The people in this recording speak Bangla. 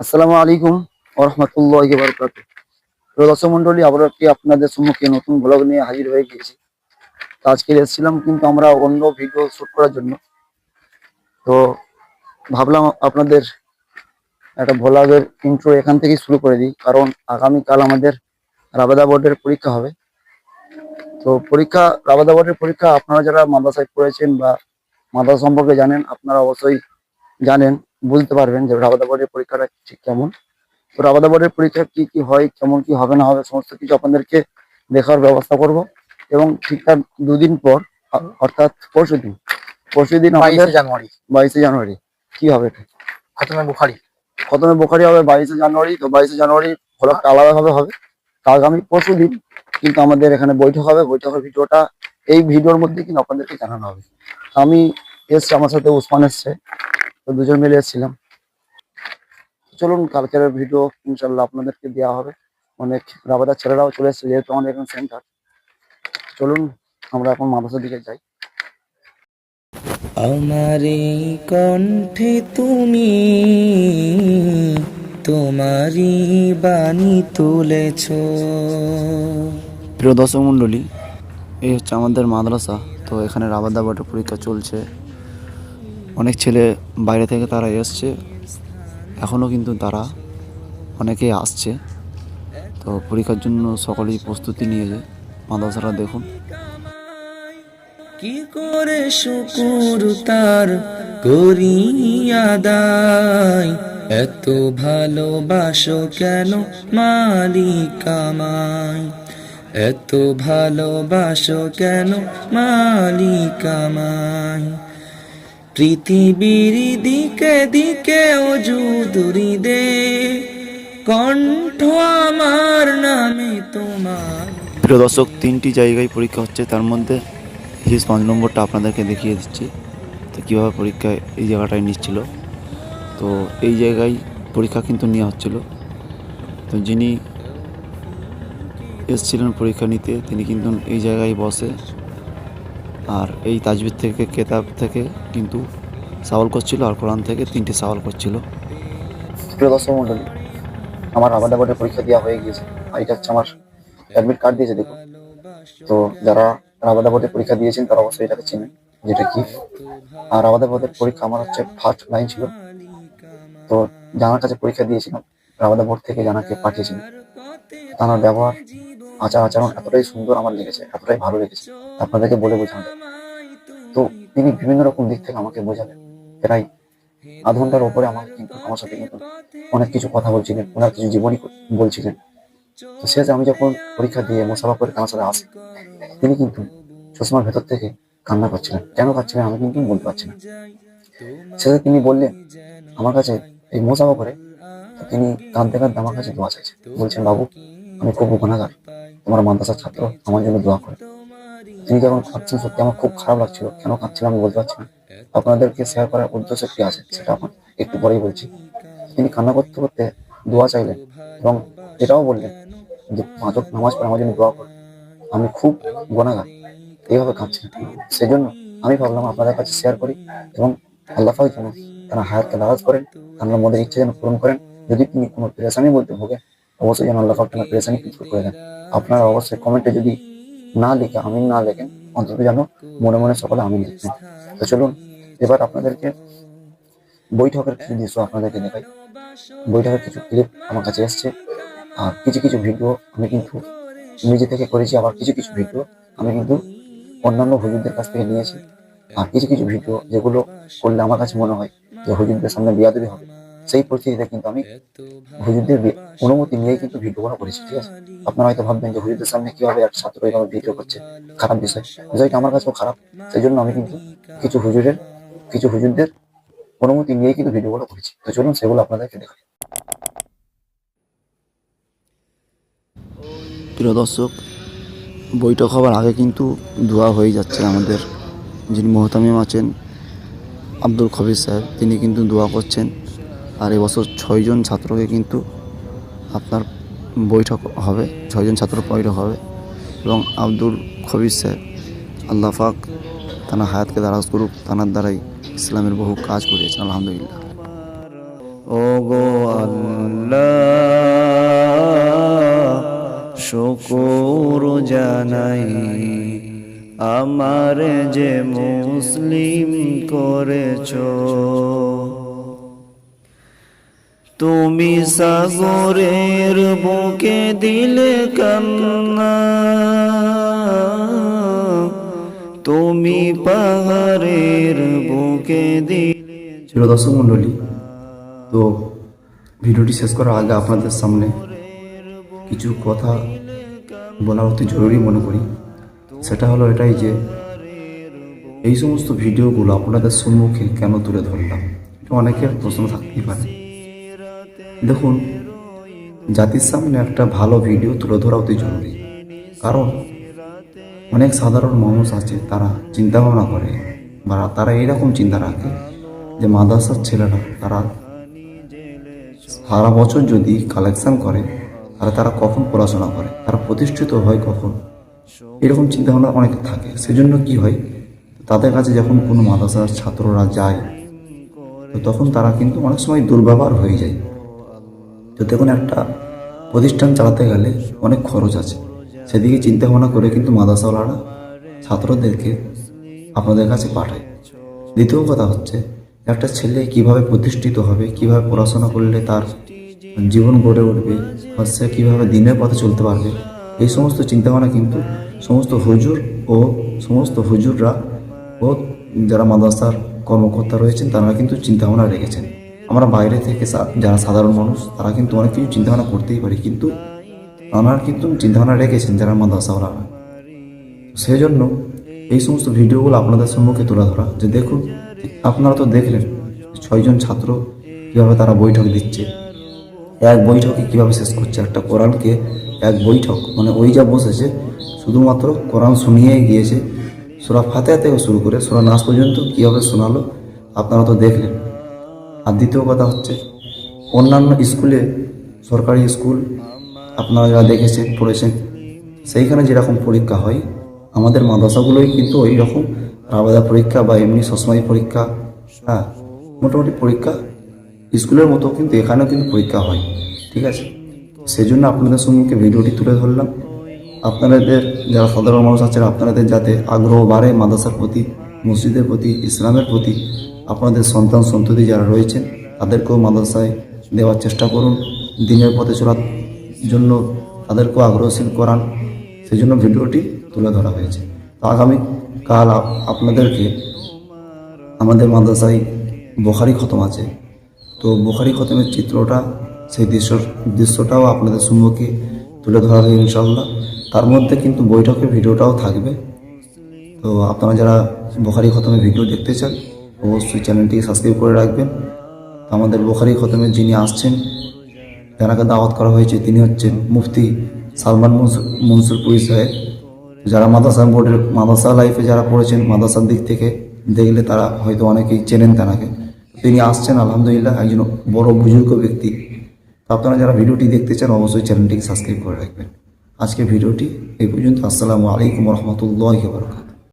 আসসালামু আলাইকুম ওরহমতুল্লাহ বারকাত দর্শক মন্ডলী আবার একটি আপনাদের সম্মুখে নতুন ব্লগ নিয়ে হাজির হয়ে গিয়েছি। তো আজকে এসেছিলাম কিন্তু আমরা অন্য ভিডিও শুট করার জন্য। তো ভাবলাম আপনাদের একটা ভ্লগের ইন্ট্রো এখান থেকেই শুরু করে দিই, কারণ আগামীকাল আমাদের রাবাদা বোর্ডের পরীক্ষা হবে। তো পরীক্ষা, রাবাদা বোর্ডের পরীক্ষা আপনারা যারা মাদ্রাসায় পড়েছেন বা মাদ্রাসা সম্পর্কে জানেন, আপনারা অবশ্যই জানেন বুঝতে পারবেন যে রাবাদা বোর্ডের পরীক্ষাটা ঠিক কেমন? তো রাবাদা বোর্ডের পরীক্ষা কি কি হয় কেমন কি হবে না হবে সমস্ত কিছু আপনাদেরকে দেখার ব্যবস্থা করব। এবং ঠিকঠাক দুদিন পর অর্থাৎ পরশু দিন পরশু দিন আমাদের জানুয়ারি। বাইশে জানুয়ারি কি হবে খতমে বুখারি। প্রথমে বোখারি হবে বাইশে জানুয়ারি তো বাইশে জানুয়ারি ফলকটা আলাদাভাবে হবে। তো আগামী পরশু দিন কিন্তু আমাদের এখানে বৈঠক হবে। বৈঠকের ভিডিওটা এই ভিডিওর মধ্যে কিন্তু আপনাদেরকে জানানো হবে। আমি এসছি আমার সাথে উসমান এসছে। তো দুজন মিলে এসেছিলাম। চলুন কালকের ভিডিও ইনশাল্লাহ আপনাদেরকে দেওয়া হবে। অনেক রাবাদার ছেলেরাও চলে এসছে যেহেতু আমাদের এখানে সেন্টার চলুন আমরা এখন মাদ্রাসার দিকে যাই। আমার কণ্ঠে তুমি তোমারই বাণী তুলেছ। প্রিয় দর্শক মণ্ডলী এই হচ্ছে আমাদের মাদ্রাসা। তো এখানে রাবাদা বোর্ডের পরীক্ষা চলছে। অনেক ছেলে বাইরে থেকে তারা এসছে। এখনও কিন্তু তারা অনেকেই আসছে। তো পরীক্ষার জন্য সকলেই প্রস্তুতি নিয়েছে মাদ্রাসাটা দেখুন। কি করে শুকুর তার করিয়া দায় এত ভালোবাসো কেন মালিক আমায়? এত ভালোবাসো কেন মালিক আমায়? পৃথিবীর দিকে দিকে অজুদুরি দে কণ্ঠ আমার নামে তোমার। প্রিয় দর্শক, তিনটি জায়গায় পরীক্ষা হচ্ছে। তার মধ্যে হিস পাঁচ নম্বরটা আপনাদেরকে দেখিয়ে দিচ্ছি। তো কীভাবে পরীক্ষায় এই জায়গাটায় নিচ্ছিল? তো এই জায়গায় পরীক্ষা কিন্তু নেওয়া হচ্ছিল। তো যিনি এসছিলেন পরীক্ষা নিতে, তিনি কিন্তু এই জায়গায় বসে আর এই তাজবির থেকে, কেতাব থেকে কিন্তু সওয়াল করছিল আর কোরআন থেকে তিনটি সওয়াল করছিল। প্রিয় দর্শক মণ্ডলী, আমার আবাদা বোর্ডের পরীক্ষা দেওয়া হয়ে গিয়েছে। আর এটা হচ্ছে আমার অ্যাডমিট কার্ড দিয়েছে, দেখুন। তো যারা রাবাদা বোর্ডের পরীক্ষা দিয়েছেন, তারা অবশ্যই এটাকে চেনেন যেটা কি। আর রাবাদা বোর্ডের পরীক্ষা আমার হচ্ছে ফার্স্ট লাইন ছিল। তো জানার কাছে পরীক্ষা দিয়েছিলাম রাবাদা বোর্ড থেকে জানাকে পাঠিয়েছিলেন তার ব্যবহার আচার আচরণ এতটাই সুন্দর আমার লেগেছে, এতটাই ভালো লেগেছে। আপনাদেরকে বলে বোঝানো তো তিনি বিভিন্ন রকম দিক থেকে আমাকে বোঝালেন। প্রায় আধ ঘণ্টার উপরে আমার কিন্তু আমার সাথে কিন্তু অনেক কিছু কথা বলছিলেন, ওনার কিছু জীবনী বলছিলেন। তো শেষে আমি যখন পরীক্ষা দিয়ে মোসাফা করে আমার সাথে আসি, তিনি কিন্তু চশমার ভেতর থেকে কান্না করছিলেন কেন পাচ্ছিলেন আমি কিন্তু বলতে পারছি না। শেষে তিনি বললেন, আমার কাছে এই মোসাফা করে তিনি কাঁদতে কাঁদতে আমার কাছে দোয়া চাইছেন। বলছেন, বাবু, আমি খুব গুণাগার। তোমার মাদ্রাসার ছাত্র আমার জন্য দোয়া করে। তিনি যখন কাঁদছেন সত্যি আমার খুব খারাপ লাগছিল। কেন কাঁদছিলাম আমি বলতে পারছি না। আপনাদেরকে শেয়ার করার উদ্দেশ্য কি আছে সেটা আমার একটু পরেই বলছি। তিনি কান্না করতে করতে দোয়া চাইলেন এবং এটাও বললেন যে পাঁচ ওয়াক্ত নামাজ পড়ে আমার জন্য দোয়া করে। আমি খুব গোনাগার এইভাবে কাঁদছিলেন সেজন্য আমি ভাবলাম আপনাদের কাছে শেয়ার করি এবং আল্লাহ যেন তারা হায়াতকে দারাজ করেন, তার মধ্যে ইচ্ছে যেন পূরণ করেন। যদি তিনি কোনো পেরেশানি বলতে ভোগেন অবশ্যই যেন আল্লাহ পাক তার পেরেশানি কিন্তু করে দেন। আপনারা অবশ্যই কমেন্টে যদি না লিখে, আমিন না লেখেন, অন্তত যেন মনে মনে সকলে আমিন লিখবেন তো চলুন, এবার আপনাদেরকে বৈঠকের কিছু দৃশ্য আপনাদেরকে দেখাই। বৈঠকের কিছু ক্লিপ আমার কাছে এসছে। আর কিছু কিছু ভিডিও আমি কিন্তু নিজে থেকে করেছি, আবার কিছু কিছু ভিডিও আমি কিন্তু অন্যান্য হুজুরদের কাছ থেকে নিয়েছি। আর কিছু কিছু ভিডিও যেগুলো করলে আমার কাছে মনে হয় যে হুজুরদের সামনে বিয়াদবি হবে। সেই পরিস্থিতিতে কিন্তু আমি হুজুরদের অনুমতি নিয়েই কিন্তু ভিডিও ভিডিওগুলো করেছি, ঠিক আছে? আপনারা হয়তো ভাববেন যে হুজুরদের সামনে কীভাবে একটা ছাত্র এইভাবে ভিডিও করছে, খারাপ বিষয়। বিষয়টা আমার কাছেও খারাপ সেই জন্য আমি কিন্তু কিছু হুজুরের, কিছু হুজুরদের অনুমতি নিয়েই কিন্তু ভিডিওগুলো করেছি। তো চলুন সেগুলো আপনাদেরকে দেখাই। প্রিয় দর্শক, বৈঠক হওয়ার আগে কিন্তু দোয়া হয়ে যাচ্ছে আমাদের। যিনি মোহতামিম আছেন, আব্দুল খবির সাহেব, তিনি কিন্তু দোয়া করছেন। আর এবছর ছয়জন ছাত্রকে কিন্তু আপনার বৈঠক হবে, ছয়জন ছাত্র বৈঠক হবে এবং আব্দুল খবির সাহেব আল্লাহ ফাক তানা হায়াতকে দারাজ করুক, তানার দ্বারাই ইসলামের বহু কাজ করিয়েছেন, আলহামদুলিল্লাহ। ও গো আল্লাহ, শকর জানাই আমার যে মুসলিম করেছ। তুমি সাগরের বুকে দিলে কান্না। তুমি পাহাড়ের বুকে দিলে ছিল দর্শক মণ্ডলী তো ভিডিওটি শেষ করার আগে আপনাদের সামনে কিছু কথা বলা অতি জরুরি মনে করি। সেটা হলো এটাই যে এই সমস্ত ভিডিওগুলো আপনাদের সম্মুখে কেন তুলে ধরলাম? এটা অনেকের প্রশ্ন থাকতেই পারে। দেখুন, জাতির সামনে একটা ভালো ভিডিও তুলে ধরা অতি জরুরি। কারণ, অনেক সাধারণ মানুষ আছে, তারা চিন্তা ভাবনা করে বা তারা এইরকম চিন্তা রাখে যে মাদ্রাসার ছেলেরা, তারা সারা বছর যদি কালেকশন করে, তাহলে তারা কখন পড়াশোনা করে? তারা প্রতিষ্ঠিত হয় কখন? এরকম চিন্তাভাবনা অনেকে থাকে। সেজন্য কি হয়, তাদের কাছে যখন কোনো মাদ্রাসার ছাত্ররা যায় তখন তারা কিন্তু অনেক সময় দুর্ব্যবহার হয়ে যায়। তো দেখুন, একটা প্রতিষ্ঠান চালাতে গেলে অনেক খরচ আছে। সেদিকে চিন্তা ভাবনা করে কিন্তু মাদ্রাসাওয়ালারা ছাত্রদেরকে আপনাদের কাছে পাঠায়। দ্বিতীয় কথা হচ্ছে, একটা ছেলে কীভাবে প্রতিষ্ঠিত হবে, কীভাবে পড়াশোনা করলে তার জীবন গড়ে উঠবে, বা সে কীভাবে দিনের পথে চলতে পারবে, এই সমস্ত চিন্তাভাবনা কিন্তু সমস্ত হুজুর ও সমস্ত হুজুররা ও যারা মাদ্রাসার কর্মকর্তা রয়েছেন, তারা কিন্তু চিন্তাভাবনা রেখেছেন। আমরা বাইরে থেকে যারা সাধারণ মানুষ, তারা কিন্তু অনেক কিছু চিন্তাভাবনা করতেই পারি, কিন্তু ওনারা কিন্তু চিন্তাভাবনা রেখেছেন যারা মাদ্রাসাওয়ালারা সেই জন্য এই সমস্ত ভিডিওগুলো আপনাদের সম্মুখে তুলে ধরা, যে দেখুন, আপনারা তো দেখলেন ছয়জন ছাত্র কীভাবে তারা বৈঠক দিচ্ছে। এক বৈঠকে কীভাবে শেষ করছে একটা কোরআনকে, এক বৈঠক মানে ওই যা বসেছে, শুধুমাত্র কোরআন শুনিয়ে গিয়েছে। সুরা ফাতেহা থেকে শুরু করে, সুরা নাচ পর্যন্ত কীভাবে শোনালো, আপনারা তো দেখলেন। আর দ্বিতীয় কথা হচ্ছে, অন্যান্য স্কুলে, সরকারি স্কুল, আপনারা যারা দেখেছেন, পড়েছেন, সেইখানে যেরকম পরীক্ষা হয়, আমাদের মাদ্রাসাগুলোই কিন্তু ওই রকম আলাদা পরীক্ষা বা এমনি সসময় পরীক্ষা হ্যাঁ মোটামুটি পরীক্ষা স্কুলের মতো কিন্তু এখানেও কিন্তু পরীক্ষা হয়, ঠিক আছে? সেই জন্য আপনাদের সম্মুখে ভিডিওটি তুলে ধরলাম। আপনাদের যারা সাধারণ মানুষ আছেন, আপনাদের যাতে আগ্রহ বাড়ে মাদ্রাসার প্রতি, মসজিদের প্রতি, ইসলামের প্রতি আপনাদের সন্তান সন্ততি যারা রয়েছেন, তাদেরকেও মাদ্রাসায় দেওয়ার চেষ্টা করুন। দিনের পথে চলার জন্য তাদেরকেও আগ্রহশীল করান। সেই জন্য ভিডিওটি তুলে ধরা হয়েছে। তো আগামী কাল আপ- আপনাদেরকে আমাদের মাদ্রাসায় বোখারি খতম আছে। তো বোখারি খতমের চিত্রটা, সেই দৃশ্য দৃশ্যটাও আপনাদের সম্মুখে তুলে ধরা হবে ইনশাল্লাহ তার মধ্যে কিন্তু বৈঠকের ভিডিওটাও থাকবে। তো আপনারা যারা বোখারি খতমের ভিডিও দেখতে চান অবশ্যই চ্যানেলটিকে সাবস্ক্রাইব করে রাখবেন। আমাদের বোখারি খতমের যিনি আসছেন যারাকে দাওয়াত করা হয়েছে, তিনি হচ্ছেন মুফতি সালমান মনসুর মনসুরপুরি সাহেব। যারা মাদ্রাসা বোর্ডের, মাদ্রাসা লাইফে যারা পড়েছেন, মাদ্রাসার দিক থেকে দেখলে তারা হয়তো অনেকেই চেনেন তেনাকে। তিনি আসছেন, আলহামদুলিল্লাহ, একজন বড় বুজুর্গ ব্যক্তি। আপনারা যারা ভিডিওটি দেখতে চান, অবশ্যই চ্যানেলটিকে সাবস্ক্রাইব করে রাখবেন। আজকে ভিডিওটি এই পর্যন্ত। আসসালামু আলাইকুম রহমতুল্লাহ বারকাত